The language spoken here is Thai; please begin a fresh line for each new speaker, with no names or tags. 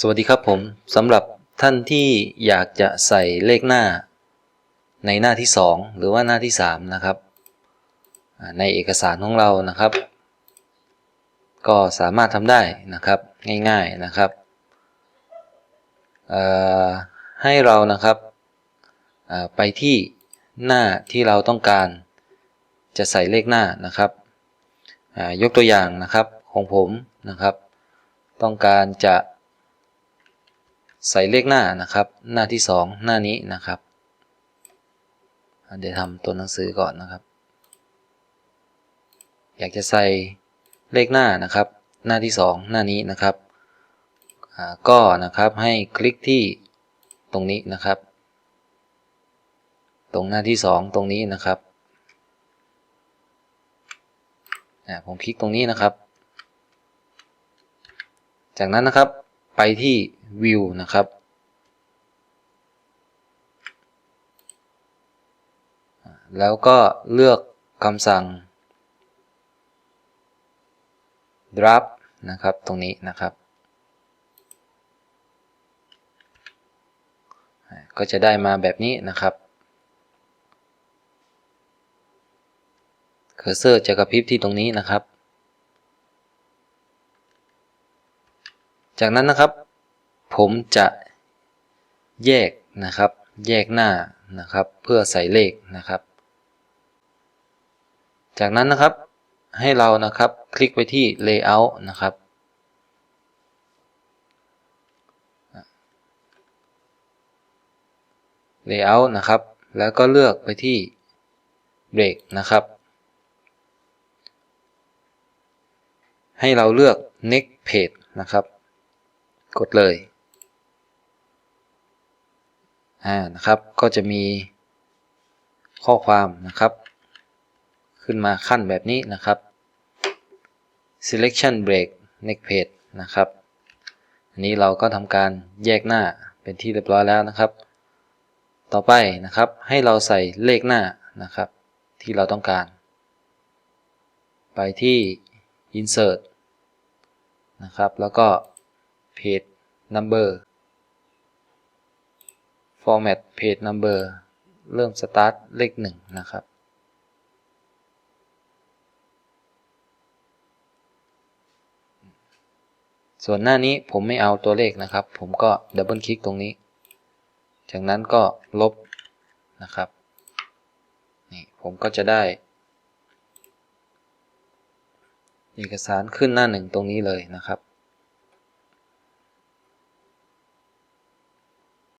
สวัสดีครับผมสำหรับท่านที่อยากจะใส่เลขหน้า ในหน้าที่ 2 หรือว่าหน้าที่ 3 นะครับ ในเอกสารของเรานะครับ ก็สามารถทำได้นะครับง่ายๆนะครับให้เรานะครับไปที่หน้าที่เราต้องการจะใส่เลขหน้านะครับยกตัวอย่างนะครับของผมนะครับ ต้องการจะ ใส่เลขหน้านะครับ หน้าที่ 2 หน้านี้นะครับ เดี๋ยวทำตัวหนังสือก่อนนะครับ อยากจะใส่เลขหน้านะครับ หน้าที่ 2 หน้านี้นะครับก็นะครับให้คลิกที่ตรงนี้นะครับ ตรงหน้าที่ 2 ตรงนี้นะครับผมคลิกตรงนี้นะครับ จากนั้นนะครับไปที่ View นะครับแล้วก็เลือกคำสั่ง Draft นะครับ ตรงนี้นะครับ ก็จะได้มาแบบนี้นะครับ เคอร์เซอร์จะกระพริบที่ตรงนี้นะครับ จากนั้นนะครับ ผมจะแยกนะครับ แยกหน้านะครับ เพื่อใส่เลขนะครับ จากนั้นนะครับให้เรานะครับคลิกไปที่ Layout นะครับ Layout นะครับ แล้วก็เลือกไปที่ Break นะครับ ให้เราเลือก Next Page นะครับ กดเลย อ่านะครับก็จะมีข้อความนะครับ ขึ้นมาขั้นแบบนี้นะครับ selection break next page นะครับอันนี้เราก็ทำการแยกหน้าเป็นที่เรียบร้อยแล้วนะครับ ต่อไปนะครับให้เราใส่เลขหน้านะครับ ที่เราต้องการ ไปที่ insert นะครับ แล้วก็ page number format page number เริ่ม start เลขหนึ่งนะครับ ส่วนหน้านี้ผมไม่เอาตัวเลขนะครับ ผมก็ดับเบิลคลิกตรงนี้ จากนั้นก็ลบนะครับนี่ผมก็จะได้ เอกสารขึ้นหน้าหนึ่งตรงนี้เลยนะครับ